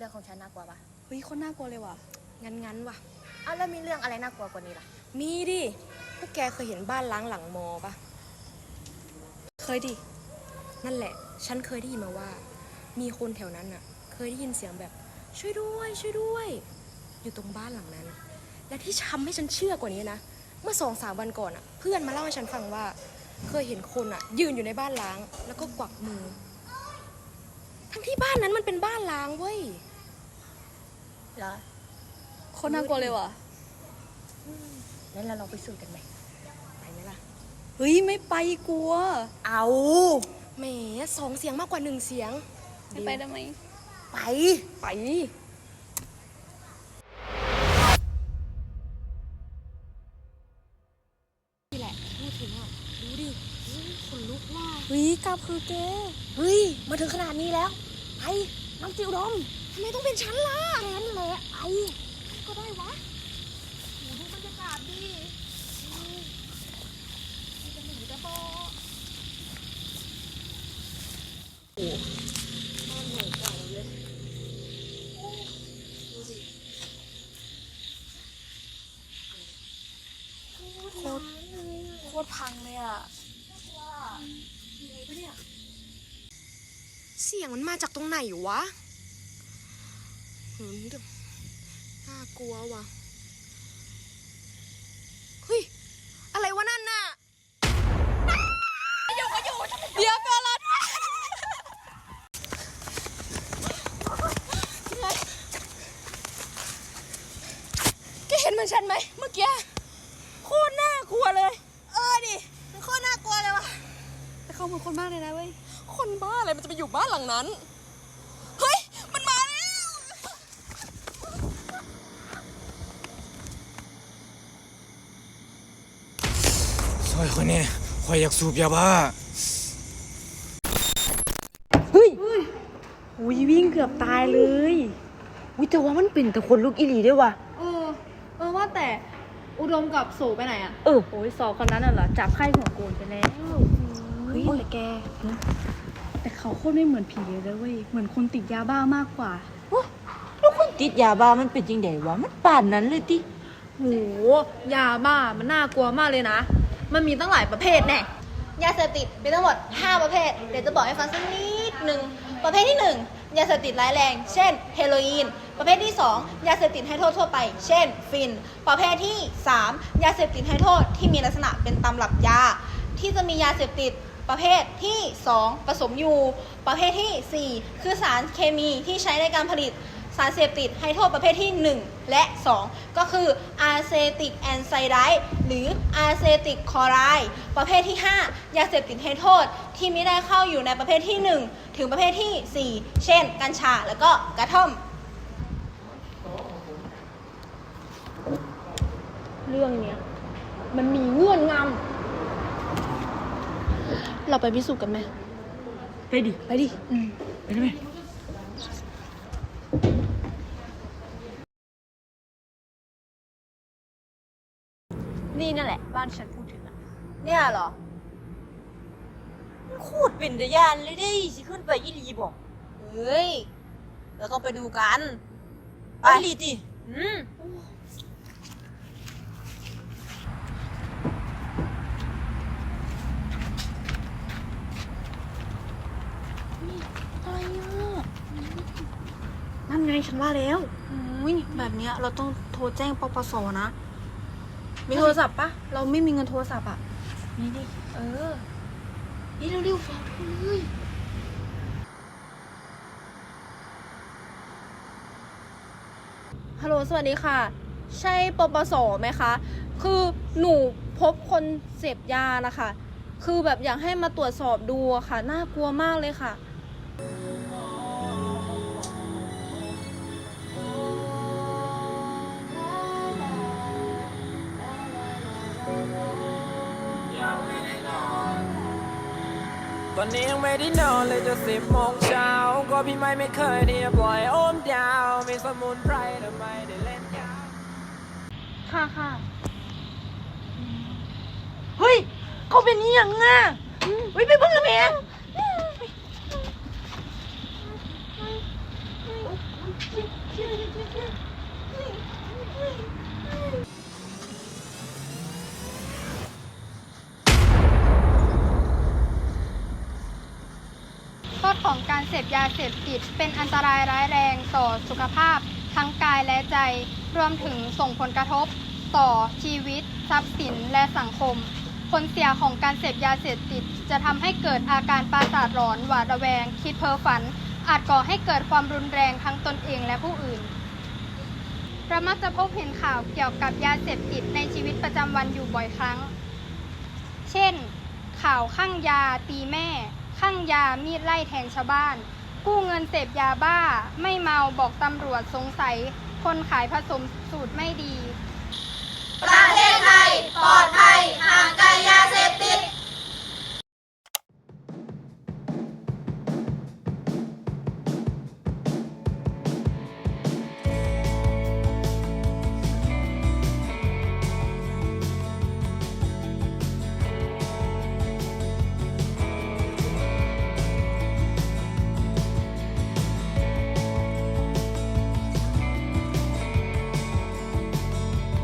น่ากลัวปะเฮ้ยคนน่ากลัวเลยว่ะ งั้นงั้นๆว่ะ เอาแล้วมีเรื่องอะไรน่ากลัวกว่านี้ล่ะ มีดิ พวกแกเคยเห็นบ้านล้างหลังมอปะเคยดิ นั่นแหละ ฉันเคยได้ยินมาว่า มีคนแถวนั้นน่ะ เคยได้ยินเสียงแบบ ช่วยด้วย ช่วยด้วย อยู่ตรงบ้านหลังนั้น และที่ทำให้ฉันเชื่อกว่านี้นะ เมื่อสองสามวันก่อนอะ เพื่อนมาเล่าให้ฉันฟังว่า เคยเห็นคนอะ ยืนอยู่ในบ้านล้าง แล้วก็กวักมือ ทั้งที่บ้านนั้นมันเป็นบ้านล้างเว้ย เหรอคนน่ากลัวเลยว่ะงั้นเราลองไปสูจน์กันไหมไปไหมล่ะ เฮ้ยไม่ไปกลัว เอาแหมสองเสียงมากกว่าหนึ่งเสียง ไม่ไปได้ไหม ไป ไป นี่แหละพูดถึงอะดูดิอุ๊ยขนลุกว่าเฮ้ยกลับคือแกเฮ้ย มาถึงขนาดนี้แล้ว ไป น้องจิวดมทำ ไมต้องเป็นฉันล่ะแค่นั้นแหละไอาก็ได้วะโหดูบรรยากาศดินี่จะหนีจะพอโคตรโคตรพังเลยอะเสียงมันมาจากตรงไหนวะ หืมเดี๋ยวน่ากลัวว่ะเฮ้ยอะไรวะนั่นน่ะเดี๋ยวก่อนละแกเห็นเหมือนฉันไหมเมื่อกี้โคตรน่ากลัวเลย เออดิมันโคตรน่ากลัวเลยว่ะแต่เขาเหมือนคนมากเลยนะเว้ยคนบ้าอะไรมันจะไปอยู่บ้านหลังนั้น เฮ้ย มันมาแล้ว ซอยคนนี้คอยอยากสูบยาบ้าอุ้ยวิ่งเกือบตายเลยวิแต่ว่ามันเป็นแต่คนลูกอีหลีด้วยว่ะ เออ เออว่าแต่อุดมกับโสไปไหนอะเออ โอ้ยสองคนนั้นน่ะเหรอ จับไข้หัวโกนไปแล้ว เฮ้ยแต่แก แต่เขาโคตรไม่เหมือนผีเลยเว้ย เหมือนคนติดยาบ้ามากกว่า แล้วคนติดยาบ้ามันเป็นยังไงวะ มันป่านนั้นเลยติ โหยาบ้ามันน่ากลัวมากเลยนะ มันมีตั้งหลายประเภทแน่ยาเสพติดมีทั้งหมด 5 ประเภท เดี๋ยวจะบอกให้ฟังสักนิดหนึ่งประเภทที่ 1 ยาเสพติดร้ายแรง เช่น เฮโรอีน ประเภทที่ 2 ยาเสพติดให้โทษทั่วไป เช่น ฟิน ประเภทที่ 3 ยาเสพติดให้โทษที่มีลักษณะเป็นตำรับยา ที่จะมียาเสพติดประเภทที่ 2 ผสมอยู่ ประเภททีสี่4 คือสารเคมีที่ใช้ในการผลิต สารเสพติดให้โทษประเภทที่ 1 และ 2 ก็คืออาร์เซติกแอนไซไดหรืออาร์เซติกคลอไรด์ประเภทที่ 5 ยาเสพติดให้โทษที่ไม่ได้เข้าอยู่ในประเภทที่ 1 ถึงประเภทที่ 4 เช่น กัญชาแล้วก็กระท่อม เรื่องเนี้ยมันมีเงื่อนงำเราไปพิสูจน์กันไหมไปดิ ไปดิ ไปได้ไหม นี่นั่นแหละ บ้านฉันพูดถึงอะเนี่ยเหรอโคตรเป็นตะยานเลยดิสิขึ้นไปอีหลีบอกเฮ้ยเราต้องไปดูกันไปอีหลีติอืมนั่นไงฉันว่าแล้ว อุ้ยแบบเนี้ยเราต้องโทรแจ้งปปสนะ มีโทรศัพท์ปะเราไม่มีเงินโทรศัพท์อะนี่ดิเออนี่เร็วๆฝากเลยฮัลโหลสวัสดีค่ะ ใช่ปปสไหมคะ คือหนูพบคนเสพยานะคะ คือแบบอยากให้มาตรวจสอบดูอะค่ะ น่ากลัวมากเลยค่ะ ตอนนี้ยังไม่ได้นอนเลยจะสิบโมงเช้า ก็พี่ไม่ไม่เคยที่จะปล่อยโอมยาว มีสมุนไพรแต่ไม่ได้เล่นยาค่ะค่ะเฮ้ย เขาเป็นนี่ยังอะเฮ้ยไปเบิ่งละแม่ โทษของการเสพยาเสพติดเป็นอันตรายร้ายแรงต่อสุขภาพ ทั้งกายและใจ รวมถึงส่งผลกระทบ ต่อชีวิต ทรัพย์สินและสังคม ผลเสียของการเสพยาเสพติด จะทำให้เกิดอาการประสาทหลอนหวาดระแวง คิดเพ้อฝัน อาจก่อให้เกิดความรุนแรงทั้งตนเองและผู้อื่นเรามักจะพบเห็นข่าวเกี่ยวกับยาเสพติดในชีวิตประจำวันอยู่บ่อยครั้ง เช่น ข่าวข้างยาตีแม่ ข้างยามีดไล่แทงชาวบ้าน กู้เงินเสพยาบ้า ไม่เมาบอกตำรวจสงสัย คนขายผสมสูตรไม่ดี ประเทศไทยปลอดภัยห่างไกล